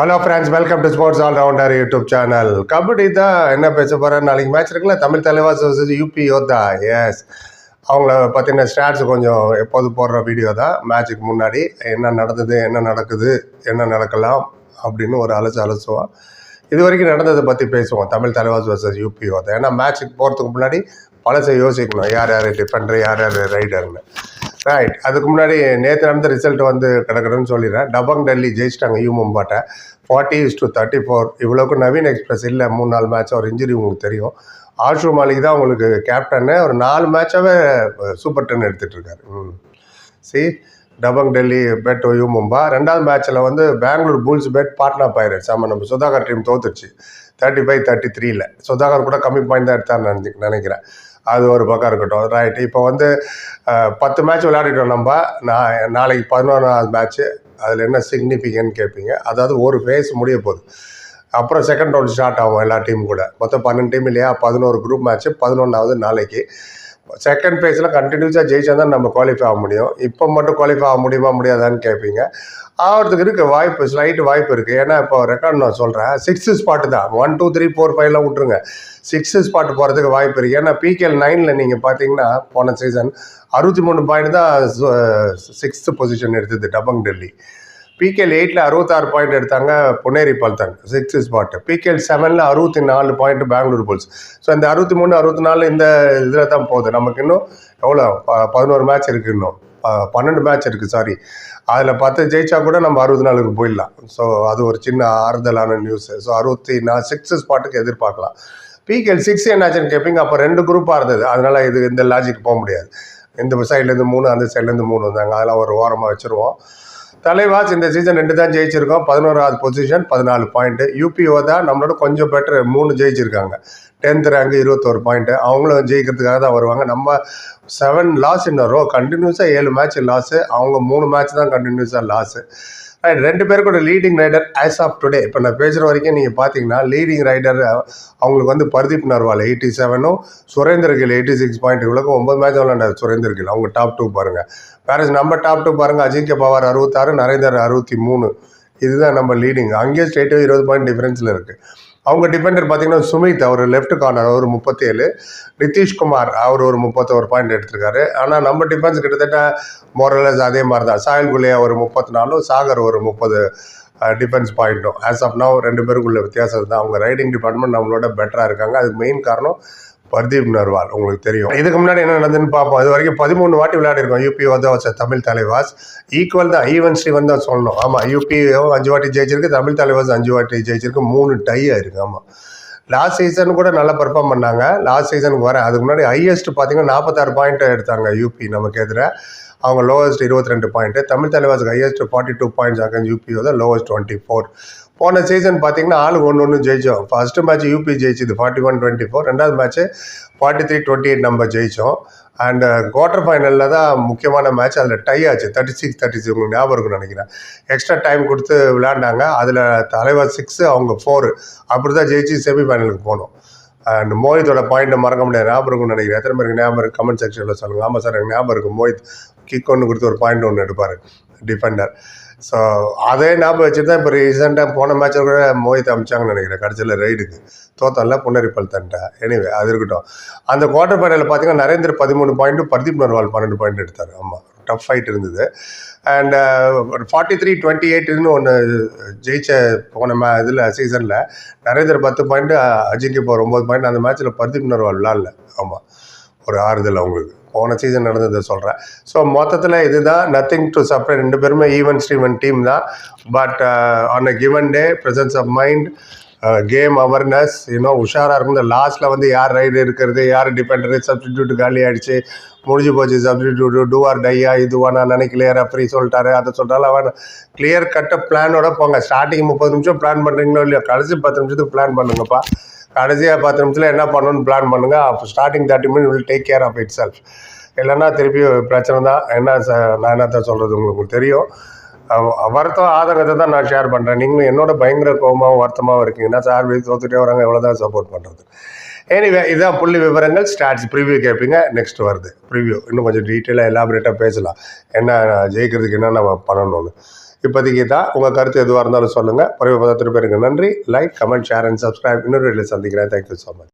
Hello friends welcome to sports all rounder YouTube channel kabaddi தான் என்ன பேச போகிறேன் நாளைக்கு மேட்ச் இருக்குல்ல? Tamil Thalaivas vs U P Yoddha. Yes அவங்கள பற்றின ஸ்டாட்ஸ் கொஞ்சம் எப்போது போடுற வீடியோ தான். மேட்ச்சுக்கு முன்னாடி என்ன நடந்தது என்ன நடக்குது என்ன நடக்கலாம் அப்படின்னு ஒரு அலசு அலசுவோம் இது வரைக்கும் நடந்ததை பற்றி பேசுவோம். Tamil Thalaivas versus U P Yoddha. ஏன்னா மேட்ச்சுக்கு போகிறதுக்கு முன்னாடி பழசை யோசிக்கணும். யார் யார் டிஃபெண்டர் யார் யார் ரைடர்னு ரைட் அதுக்கு முன்னாடி நேற்று நடந்த ரிசல்ட் வந்து கிடக்குறேன்னு சொல்லிடுறேன். டபங் டெல்லி ஜெயிச்சிட்டாங்க U மும்பாட்டை. Forty is to thirty four இவ்வளோக்கு Naveen express இல்லை. மூணு நாலு மேட்ச் ஒரு இன்ஜுரி உங்களுக்கு தெரியும். ஆஷு மாலிக் தான் உங்களுக்கு கேப்டன்னு ஒரு நாலு மேட்சாகவே சூப்பர் டென் எடுத்துகிட்டு இருக்காரு. ம். சி டபங் டெல்லி பெட் யூ மும்பா. ரெண்டாவது மேட்ச்சில் வந்து Bengaluru bulls beat Patna pirates ஆமாம் நம்ம சுதாகர் டீம் தோத்துருச்சு. தேர்ட்டி ஃபைவ் தேர்ட்டி த்ரீல சுதாகர் கூட கம்மி பாயிண்ட் தான் எடுத்தான்னு நினைக்கிறேன். அது ஒரு பக்கம் இருக்கட்டும். ரைட் இப்போ வந்து பத்து மேட்ச் விளையாடிட்டோம் நம்ம. நான் நாளைக்கு பதினொன்றாவது மேட்ச்சு அதில் என்ன சிக்னிஃபிகன்ட் கேட்பீங்க அதாவது ஒரு ஃபேஸ் முடிய போகுது. அப்புறம் செகண்ட் ரவுண்ட் ஸ்டார்ட் ஆகும் எல்லா டீம் கூட. மொத்தம் பன்னெண்டு டீம் இல்லையா? பதினோரு குரூப் மேட்ச்சு பதினொன்றாவது நாளைக்கு. செகண்ட் பேஸில் கண்டினியூஸாக ஜெயிச்சா தான் நம்ம குவாலிஃபை ஆக முடியும். இப்போ மட்டும் குவாலிஃபை ஆக முடியுமா முடியாதான்னு கேட்பீங்க ஆகிறதுக்கு இருக்குது வாய்ப்பு ஸ்லைட் வாய்ப்பு இருக்குது ஏன்னா இப்போ ரெக்கார்ட் நான் சொல்கிறேன் சிக்ஸ்த்து ஸ்பாட்டு தான். ஒன் டூ த்ரீ ஃபோர் ஃபைவ்லாம் விட்ருங்க சிக்ஸ்த்து ஸ்பாட் போகிறதுக்கு வாய்ப்பு இருக்குது ஏன்னா பிகேஎல் நைனில் நீங்கள் பார்த்தீங்கன்னா போன சீசன் அறுபத்தி மூணு பாயிண்ட் தான் சிக்ஸ்த்து பொசிஷன் எடுத்தது டபங் டெல்லி. பிகேஎல் எயிட்டில் அறுபத்தாறு பாயிண்ட் எடுத்தாங்க Puneri Paltan six spot PKL செவனில் அறுபத்தி நாலு பாயிண்ட் பெங்களூர் புல்ஸ். ஸோ இந்த அறுபத்தி மூணு அறுபத்தி நாலு இந்த இதில் தான் போகுது. நமக்கு இன்னும் எவ்வளோ ப- பதினோரு மேட்ச் இருக்குது இன்னும். பன்னெண்டு மேட்ச் இருக்குது சாரி அதில் பத்து ஜெயிச்சா கூட நம்ம அறுபது நாளுக்கு போயிடலாம். ஸோ அது ஒரு சின்ன ஆறுதலான நியூஸ் ஸோ அறுபத்தி நான் சிக்ஸ் ஸ்பாட்டுக்கு எதிர்பார்க்கலாம். பிகேஎல் சிக்ஸ் என்னாச்சுன்னு கேட்பீங்க அப்போ ரெண்டு குரூப்பாக இருந்தது. அதனால இது இந்த லாஜிக் போக முடியாது. இந்த சைட்லேருந்து மூணு அந்த சைட்லேருந்து மூணு வந்தாங்க. அதெல்லாம் ஒரு ஓரமாக வச்சுருவோம். தலைவாஸ் இந்த சீசன் ரெண்டு தான் ஜெயிச்சிருக்கோம். பதினோராவது பொசிஷன் பதினாலு பாயிண்ட்டு யூபிஓ தான் நம்மளோட கொஞ்சம் பெட்டர் மூணு ஜெயிச்சிருக்காங்க. டென்த் ரேங்க் இருபத்தோரு பாயிண்ட்டு அவங்களும் ஜெயிக்கிறதுக்காக தான் வருவாங்க. நம்ம செவன் லாஸ் இன்னும் ரோ கண்டினியூஸாக ஏழு மேட்ச் லாஸு அவங்க மூணு மேட்ச் தான் கண்டினியூஸாக லாஸு ரைட் ரெண்டு பேருக்கூட leading raider as of today இப்போ நான் பேசுகிற வரைக்கும் நீங்கள் பார்த்தீங்கன்னா லீடிங் ரைடர் அவங்களுக்கு வந்து Pardeep Narwal eighty செவனும் Surender Gill eighty six point இவ்வளோக்கு ஒம்பது மேட்ச் விளாண்டார் சுரேந்தர் கில் அவங்க டாப் டூ பாருங்கள் வேற நம்ம டாப் டூ பாருங்கள் அஜிங்கிய பவார் அறுபத்தாறு நரேந்தர் அறுபத்தி மூணு. இதுதான் நம்ம லீடிங் அங்கேயே ஸ்டேட்டும் இருபது பாயிண்ட் டிஃப்ரென்ஸில் இருக்குது அவங்க டிஃபெண்டர் பார்த்தீங்கன்னா சுமித் அவர் லெஃப்ட் கார்னர் அவர் முப்பத்தேழு. நிதிஷ்குமார் அவர் ஒரு முப்பத்தோரு பாயிண்ட் எடுத்திருக்காரு. ஆனால் நம்ம டிஃபென்ஸ் கிட்டத்தட்ட மோரலஸ் அதே மாதிரி தான் சாயல் குலியா ஒரு முப்பத்தி நாலும் சாகர் ஒரு முப்பது டிஃபென்ஸ் பாயிண்ட்டும் ஆஸ் ஆஃப் நவ் ரெண்டு பேருக்குள்ள வித்தியாசம் தான் அவங்க ரைடிங் டிபார்ட்மெண்ட் நம்மளோட பெட்டராக இருக்காங்க. அதுக்கு மெயின் காரணம் பர்தீப் நர்வால் உங்களுக்கு தெரியும். இதுக்கு முன்னாடி என்ன நடந்ததுன்னு பார்ப்போம். இது வரைக்கும் பதிமூணு வாட்டி விளையாடிருக்கோம். யூபி வந்து வச்ச தமிழ் தலைவாஸ். ஈக்குவல் தான். ஈவன் ஸ்ரீவன் தான் சொல்லணும். ஆமாம் யூபி அஞ்சு வாட்டி ஜெயிச்சிருக்கு. தமிழ் தலைவாஸ் அஞ்சு வாட்டி ஜெயிச்சிருக்கு. மூணு டை ஆயிருக்கு ஆமாம் லாஸ்ட் சீசன் கூட நல்லா பெர்ஃபார்ம் பண்ணாங்க. லாஸ்ட் சீசனுக்கு வரேன் அதுக்கு முன்னாடி ஹையஸ்ட் பார்த்தீங்கன்னா நாற்பத்தாறு பாயிண்ட் எடுத்தாங்க யூபி நமக்கு எதிராக அவங்க லோவஸ்ட் இருபத்தி ரெண்டு point Tamil தலைவாசுக்கு highest forty two points again U P தான் லோவஸ்ட் டுவெண்ட்டி ஃபோர் போன சீசன் பார்த்தீங்கன்னா ஆளுக்கு ஒன்று ஒன்று ஜெயிச்சோம். ஃபர்ஸ்ட் மேட்ச் யூபி ஜெயிச்சது ஃபார்ட்டி ஒன் டுவெண்ட்டி ஃபோர் ரெண்டாவது match forty three twenty eight நம்ம ஜெயிச்சோம் அண்ட் குவார்டர் ஃபைனலில் தான் முக்கியமான மேட்ச் அதில் டை ஆச்சு. தேர்ட்டி சிக்ஸ் தேர்ட்டி சிக்ஸ் உங்களுக்கு ஞாபகம் இருக்கும்னு நினைக்கிறேன். எக்ஸ்ட்ரா டைம் கொடுத்து விளையாண்டாங்க. அதில் தலைவர் சிக்ஸு அவங்க ஃபோரு அப்படி தான் ஜெயிச்சு செமிஃபைனலுக்கு போனோம். அண்ட் மோஹித்தோட பாயிண்ட்டை மறக்க முடியாது. ஞாபகம் இருக்கும்னு நினைக்கிறேன். எத்தனை பேருக்கு ஞாபகம் கமெண்ட் செக்ஷனில் சொல்லுங்கள் ஆமாம் சார் எனக்கு ஞாபகம் இருக்குது மோஹித் கிக் ஒன்று கொடுத்து ஒரு பாயிண்ட் ஒன்று எடுப்பார் டிஃபெண்டர் ஸோ அதே ஞாபகம் வச்சு தான் இப்போ ரீசெண்டாக போன மேட்ச்சில் கூட மோஹித் அமிச்சாங்கன்னு நினைக்கிறேன் கடைசியில் ரைடுக்கு தோத்தம்ல புன்னரிப்பல் தன்ட்ட எனிவே அது இருக்கட்டும். அந்த குவார்டர் ஃபைனலில் பார்த்தீங்கன்னா நரேந்திர பதிமூணு பாயிண்ட்டு பர்தீப் நர்வால் பன்னெண்டு பாயிண்ட் எடுத்தார். ஆமாம் டஃப் ஃபைட் இருந்தது. அண்ட் ஃபார்ட்டி த்ரீ டுவெண்ட்டி எயிட்டுன்னு ஒன்று ஜெயிச்ச போன மே இதில் சீசனில் நரேந்தர் பத்து பாயிண்ட்டு அஜிங்கி போகிற ஒம்பது பாயிண்ட் அந்த மேட்ச்சில் பர்தீப் நர்வால் விளாட்ல. ஆமாம் ஒரு ஆறுதல் அவங்களுக்கு. போன சீசன் நடந்ததை சொல்கிறேன் ஸோ மொத்தத்தில் இதுதான் நத்திங் டு செப்பரேட் ரெண்டு பேருமே ஈவன் ஸ்டீவன் டீம் தான். But on a given day presence of mind game awareness இன்னும் உஷாராக இருக்கும் இந்த லாஸ்ட்டில் வந்து யார் ரைடு இருக்கிறது யார் டிபெண்டரு சப்ஸ்டிடியூட் காலி ஆயிடுச்சு முடிஞ்சு போச்சு சப்ஸ்டிடியூட் டூ ஆர் டையா இதுவா நான் நினைக்கலையா ரெஃப்ரி சொல்லிட்டாரு அதை சொல்லிட்டாலும் அவன் கிளியர் கட்ட பிளானோட போங்க. ஸ்டார்டிங் முப்பது நிமிஷம் பிளான் பண்ணுறீங்களோ இல்லையோ கடைசி பத்து நிமிஷத்துக்கு பிளான் பண்ணுங்கப்பா. கடைசியாக பத்து நிமிஷத்தில் என்ன பண்ணணும்னு பிளான் பண்ணுங்க. அப்போ starting thirty minute will take care of itself இல்லைன்னா திருப்பி பிரச்சனை தான். என்ன ச- நான் என்னத்தான் சொல்கிறது உங்களுக்கு தெரியும். வருத்தம் ஆதங்கத்தை தான் நான் ஷேர் பண்ணுறேன் நீங்களும் என்னோட பயங்கர கோபமாகவும் வருத்தமாகவும் இருக்கீங்கன்னா சார் வீடு தோத்துட்டே வராங்க எவ்வளோ தான் சப்போர்ட் பண்ணுறது எனிவே இதான் புள்ளி விவரங்கள். ஸ்டாட்ஸ் ப்ரிவியூ கேட்பீங்க. நெக்ஸ்ட் வருது. ப்ரிவியூ இன்னும் கொஞ்சம் டீட்டெயிலாக எலாபரேட்டாக பேசலாம். என்ன ஜெயிக்கிறதுக்கு என்ன நம்ம பண்ணணும்னு. இப்போதைக்கு தான் உங்கள் கருத்து எதுவாக இருந்தாலும் சொல்லுங்கள் பரிவு பதத்திற்கு பேருக்கு நன்றி. Like comment share and subscribe இன்னொரு வீடியோவில் சந்திக்கிறேன். Thank you so much